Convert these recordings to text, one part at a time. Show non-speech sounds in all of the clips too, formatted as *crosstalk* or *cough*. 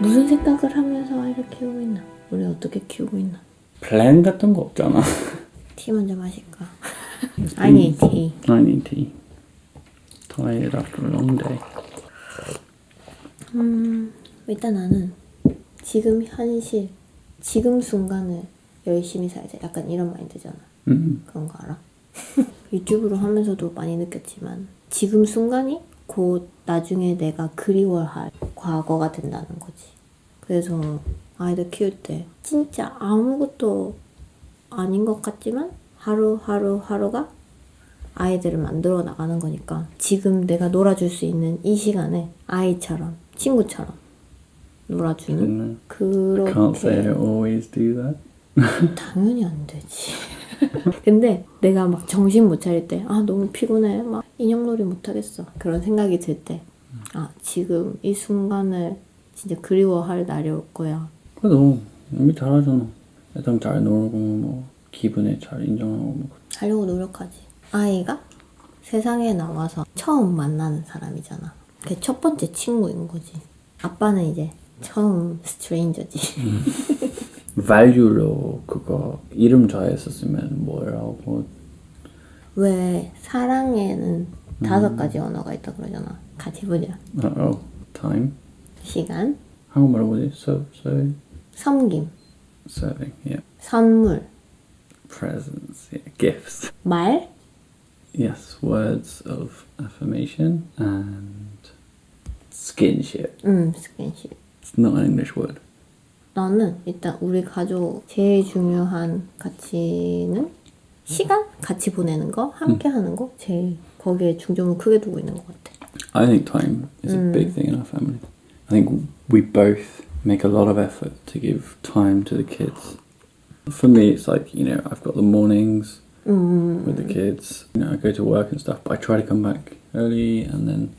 무슨 생각을 하면서 아이를 키우고 있나? 우리 어떻게 키우고 있나? 플랜 같은 거 없잖아. *laughs* 티 먼저 마실까? 아니 티. Need tea. Tired after a long day. 음, 일단 나는 지금 현실, 지금 순간을 열심히 살자. 약간 이런 마인드잖아. 음. 그런 거 알아? *laughs* 유튜브로 하면서도 많이 느꼈지만 지금 순간이 곧 나중에 내가 그리워할 과거가 된다는 거지. 그래서 아이들 키울 때 진짜 아무것도 아닌 것 같지만 하루하루 하루가 아이들을 만들어 나가는 거니까 지금 내가 놀아줄 수 있는 이 시간에 아이처럼 친구처럼 놀아주는 음. 그렇게 Can't say I always do that. *laughs* 당연히 안 되지. *laughs* 근데 내가 막 정신 못 차릴 때, 아, 너무 피곤해. 막 인형놀이 못 하겠어. 그런 생각이 들 때, 아, 지금 이 순간을 진짜 그리워할 날이 올 거야. 그래도 이미 잘하잖아. 애들 잘 놀고 뭐 기분에 잘 인정하고 뭐. 하려고 노력하지. 아이가 세상에 나와서 처음 만나는 사람이잖아. 그게 첫 번째 친구인 거지. 아빠는 이제 처음 스트레인저지. value로 그거 이름 정했었으면 뭐라고? 왜 사랑에는 다섯 가지 언어가 있다 그러잖아. 같이 보자. 어, 어 time? 시간, 한국말로 뭐지? so so 섬김, serving yeah. 선물, presents yeah gifts. 말, yes words of affirmation and skinship 음, 스킨십. it's not an English word 나는 일단 우리 가족 제일 중요한 가치는 시간? 같이 보내는 거, 함께 하는 거 제일 거기에 중점을 크게 두고 있는 것 같아. I think time is a big thing in our family. I think we both make a lot of effort to give time to the kids. For me, it's like, you know, I've got the mornings with the kids. You know, I go to work and stuff, but I try to come back early and then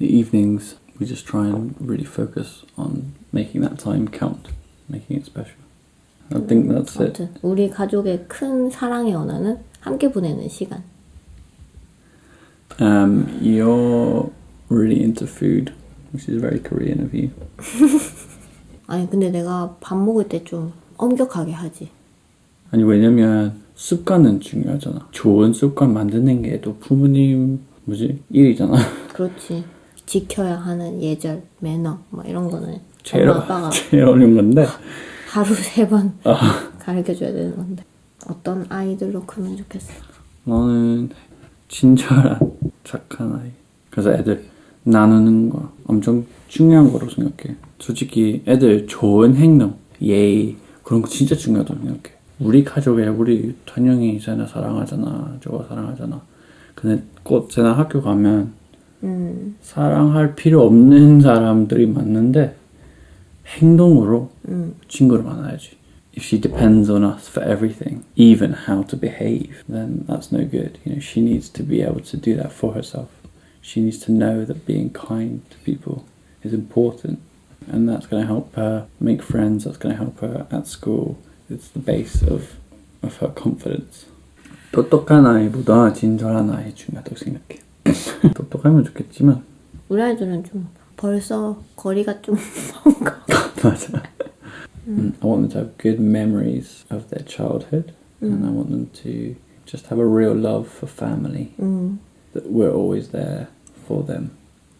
the evenings we just try and really focus on making that time count, making it special. I think that's it. 아무튼 우리 가족의 큰 사랑의 언어는 함께 보내는 시간. Um, you're really into food, which is very Korean of you. 아니 근데 내가 밥 먹을 때 좀 엄격하게 하지. 아니 왜냐면 습관은 중요하잖아. 좋은 습관 만드는 게 또 부모님 뭐지 일이잖아. 그렇지. 지켜야 하는 예절, 매너 뭐 이런 거는 제일 엄마 아빠가 *laughs* 제일 어려운 건데 하루 세번 가르쳐 줘야 되는 건데 어떤 아이들로 크면 좋겠어. 나는 친절한 착한 아이. 그래서 애들 나누는 거 엄청 중요한 거로 생각해. 솔직히 애들 좋은 행동, 예의 그런 거 진짜 중요하다고 생각해. 우리 가족에 우리 단영이 쟤네 사랑하잖아, 저거 사랑하잖아. 근데 꼭 쟤네 학교 가면 음, 사랑할 필요 없는 사람들이 많는데 행동으로 음. 친구를 만나야지. If she depends on us for everything, even how to behave, then that's no good. You know, she needs to be able to do that for herself. She needs to know that being kind to people is important, and that's going to help her make friends. That's going to help her at school. It's the base of of her confidence. 똑똑한 아이보다 친절한 아이 중요하다고 생각해. 똑똑하면 좋겠지만 우리 아이들은 좀 벌써 거리가 좀 먼 거. 맞아. Mm, I want them to have good memories of their childhood, and I want them to just have a real love for family. 음. That we're always there for them.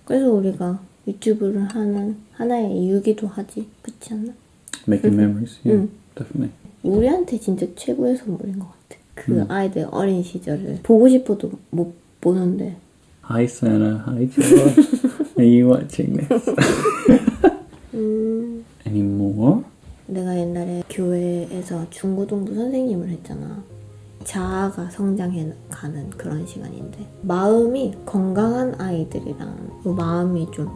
그래서 우리가 유튜브를 하는 하나의 이유기도 하지. 그렇지 않나? Making memories, yeah, 음. definitely. 우리한테 진짜 최고의 선물인 것 같아. 그 아이들 어린 시절을 보고 싶어도 못 보는데 Hi, Sana. Hi, Joel. *laughs* Are you watching this? *laughs* *laughs* 음, Any more? 내가 옛날에 교회에서 중고등부 선생님을 했잖아. 자아가 성장해 가는 그런 시간인데 마음이 건강한 아이들이랑 또 마음이 좀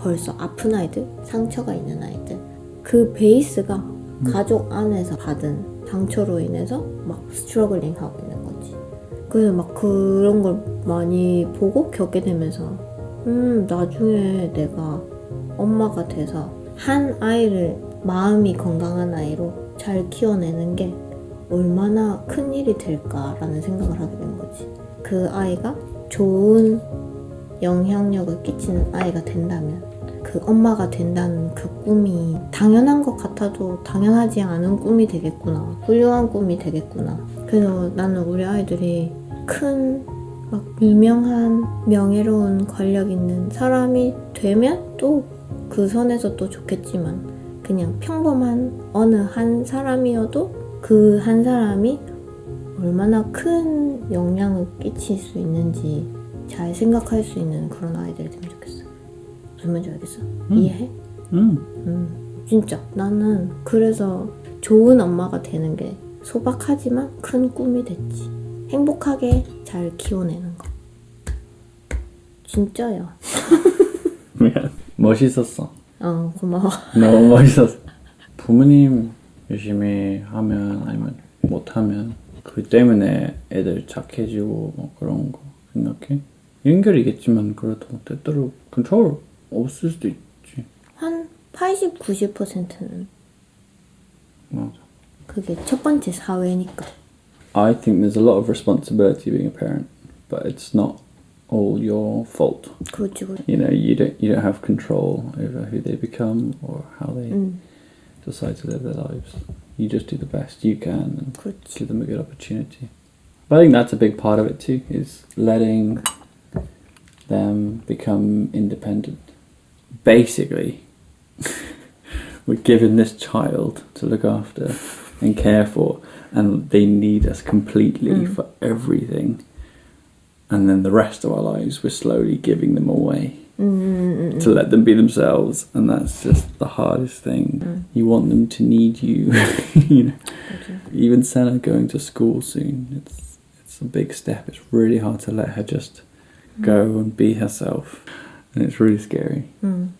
벌써 아픈 아이들, 상처가 있는 아이들 그 베이스가 가족 안에서 받은 상처로 인해서 막 스트러글링 하고 있는 거지. 그래서 막 그런 걸 많이 보고 겪게 되면서 음, 나중에 내가 엄마가 돼서 한 아이를 마음이 건강한 아이로 잘 키워내는 게 얼마나 큰 일이 될까라는 생각을 하게 된 거지. 그 아이가 좋은 영향력을 끼치는 아이가 된다면 그 엄마가 된다는 그 꿈이 당연한 것 같아도 당연하지 않은 꿈이 되겠구나. 훌륭한 꿈이 되겠구나. 그래서 나는 우리 아이들이 큰 막 유명한 명예로운 권력 있는 사람이 되면 또 그 선에서 또 좋겠지만 그냥 평범한 어느 한 사람이어도 그 한 사람이 얼마나 큰 영향을 끼칠 수 있는지 잘 생각할 수 있는 그런 아이들이 되면 좋겠어. 무슨 말인지 알겠어? 이해해? Mm. 음, 진짜 나는 그래서 좋은 엄마가 되는 게 소박하지만 큰 꿈이 됐지. 행복하게 잘 키워내는 거. 진짜야. *laughs* 미안. 멋있었어. 어, 고마워. 너무 *laughs* 멋있었어. 부모님 열심히 하면 아니면 못하면 그 때문에 애들 착해지고 뭐 그런 거 생각해? 연결이겠지만 그래도 때때로 컨트롤 없을 수도 있지. 한 80, 90%는 맞아. 그게 첫 번째 사회니까. I think there's a lot of responsibility being a parent, but it's not all your fault. 그렇지, 그렇지. You know, you don't you don't have control over who they become or how they 음, decide to live their lives. You just do the best you can and 그렇지. give them a good opportunity. But I think that's a big part of it too, is letting them become independent. Basically, *laughs* we're given this child to look after and care for, and they need us completely mm. for everything. And then the rest of our lives, we're slowly giving them away mm. to let them be themselves, and that's just the hardest thing. Mm. You want them to need you. *laughs* you know? okay. Even Senna going to school soon. It's it's a big step. It's really hard to let her just mm. go and be herself, and it's really scary. Mm.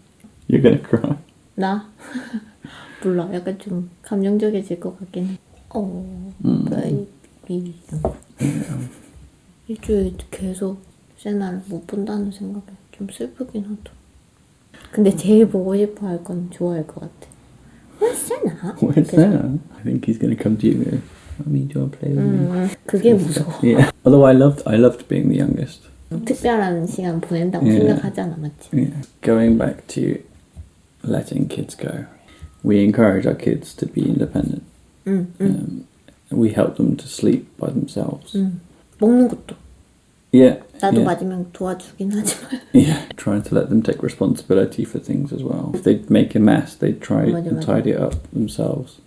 You're gonna cry. Nah. *laughs* 몰라. 약간 좀 감정적이질 것 같긴 해. 어, 음. 베이비. 일주일 계속 세나를 못 본다는 생각에 좀 슬프긴 하다. 근데 제일 보고 싶어 할 건 좋아할 것 같아. 왜 세나? Where's Senna? I think he's gonna come to you and go, "Mommy, do you want to play with me?" 음, 그게 무서워. Yeah. Although I loved I loved being the youngest. 특별한 시간 보낸다고 예. 생각하잖아, 맞지? Yeah. Going back to letting kids go, we encourage our kids to be independent. 응, 응, Um, we help them to sleep by themselves. 응. 먹는 것도. Yeah. 나도 yeah. 맞으면 도와주긴 하지만. *laughs* Yeah, trying to let them take responsibility for things as well. If they make a mess, they try 맞아, and 맞아. tidy it up themselves.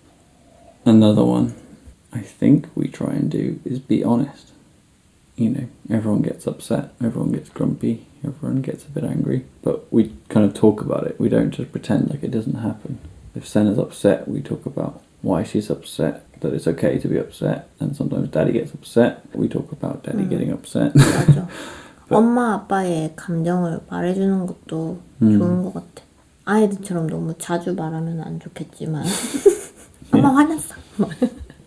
Another one I think we try and do is be honest. You know, everyone gets upset, everyone gets grumpy, everyone gets a bit angry, but we kind of talk about it. We don't just pretend like it doesn't happen. If Senna's upset, we talk about why she's upset, that it's okay to be upset, and sometimes Daddy gets upset. We talk about Daddy getting upset. 맞아. 엄마 아빠의 감정을 말해주는 것도 좋은 것 같아. 아이들처럼 너무 자주 말하면 안 좋겠지만 엄마 화났어. 막.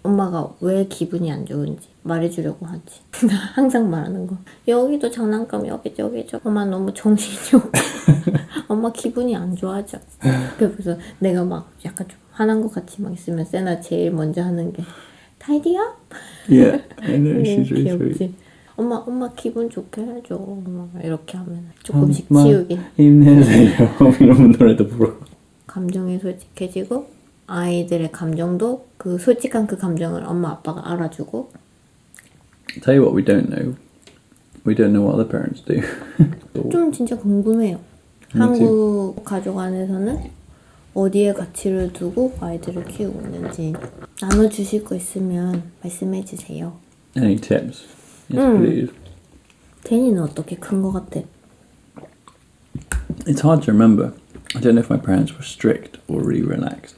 엄마가 왜 기분이 안 좋은지 말해주려고 하지. 나 항상 말하는 거. 여기도 장난감 여기 저기 저. 엄마 너무 정신이 없고. 엄마 기분이 안 좋아져. 그래서 내가 막 약간 좀 화난 것 같이 막 있으면 세나 제일 먼저 하는 게 yeah, I know, she's really sweet. 귀엽지. 엄마 엄마 기분 좋게 해줘. 엄마 이렇게 하면 조금씩 엄마 치우게. 힘내세요. *laughs* 이런 노래도 부르고. 감정이 솔직해지고 아이들의 감정도 그 솔직한 그 감정을 엄마 아빠가 알아주고 Tell you what, we don't know. We don't know what other parents do. *laughs* 좀 진짜 궁금해요. 한국 가족 안에서는 어디에 가치를 두고 아이들을 키우고 있는지 나눠 주실 거 있으면 말씀해 주세요. Any tips? Yes, Mm. please. 데니는 어떻게 큰 거 같아? It's hard to remember. I don't know if my parents were strict or really relaxed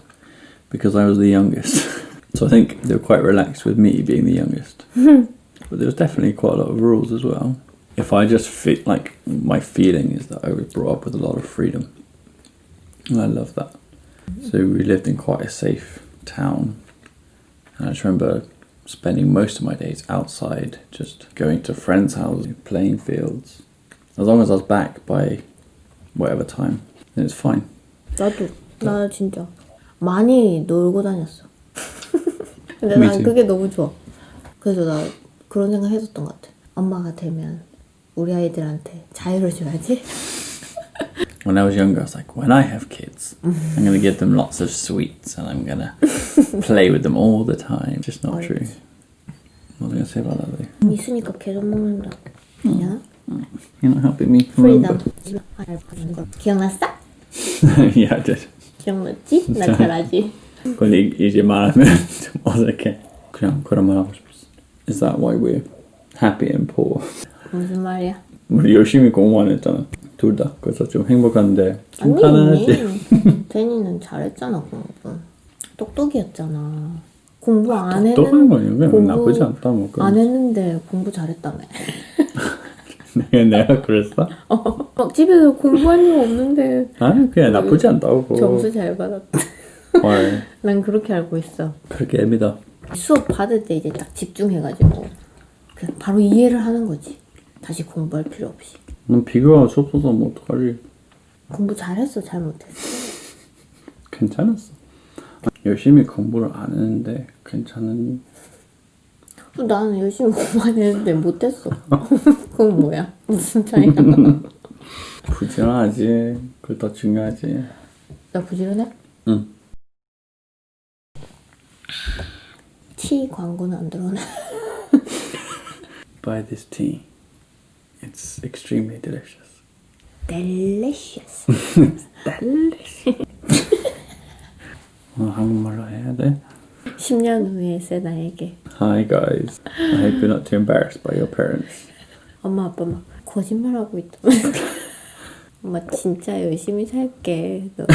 because I was the youngest. so I think they were quite relaxed with me being the youngest. but there was definitely quite a lot of rules as well. If I just feel like my feeling is that I was brought up with a lot of freedom. And I love that. So we lived in quite a safe town. And I just remember spending most of my days outside, just going to friends' houses, playing fields, As long as I was back by whatever time, then it's fine. 나도 나 진짜 많이 놀고 다녔어. *laughs* 근데 Me 난 too. 그게 너무 좋아. 그래서 나 그런 생각 했었던 것 같아. 엄마가 되면 우리 아이들한테 자유를 줘야지. *laughs* When I was younger, I was like, when I have kids, I'm going to give them lots of sweets and I'm going to play with them all the time. Just not true. What was I going to say about that though? 있으니까 계속 먹는다. 괜찮아? You're not helping me 프리덤. remember. 기억났어? *laughs* yeah, I did. 기억났지? 나 잘하지. *laughs* 근데 이- 이제 말하면 좀 어색해. 그냥 그런 말 하고 싶었어. Is that why we're happy and poor? 무슨 말이야? 우리 열심히 공부만 했잖아. 둘 다. 그래서 좀 행복한데 좀. 아니 데니는 *laughs* 잘했잖아 공부. 똑똑이었잖아. 공부 안 했는 똑똑한 거 아니야? 공부 나쁘지 않다 뭐. 그건. 안 했는데 공부 잘했다며. 내가, 내가 그랬어? *laughs* 막 집에서 공부한 일 없는데 아니 그냥 나쁘지 않다고. 점수 잘 받았다. 헐. *laughs* 난 그렇게 알고 있어. 그렇게 애미다. 수업 받을 때 이제 딱 집중해가지고 그냥 바로 이해를 하는 거지. 다시 공부할 필요 없이. 넌 비교가 수 없어서 뭐 어떡하지? 공부 잘했어, 잘 못했어. *laughs* 괜찮았어. 열심히 공부를 안 했는데 괜찮은 나는 열심히 공부 안 했는데 못했어. *laughs* 그건 뭐야? 무슨 차이야? *laughs* 부지런하지. 그게 더 중요하지. 나 부지런해? 응. 티 광고는 안 들어오네. Buy this tea. It's extremely delicious. Delicious. 어, 한국말로 해야 돼? 10년 후에 세나에게 Hi guys. I hope you're not too embarrassed by your parents. 엄마 아빠 막 거짓말하고 있다. 엄마 진짜 열심히 살게. 너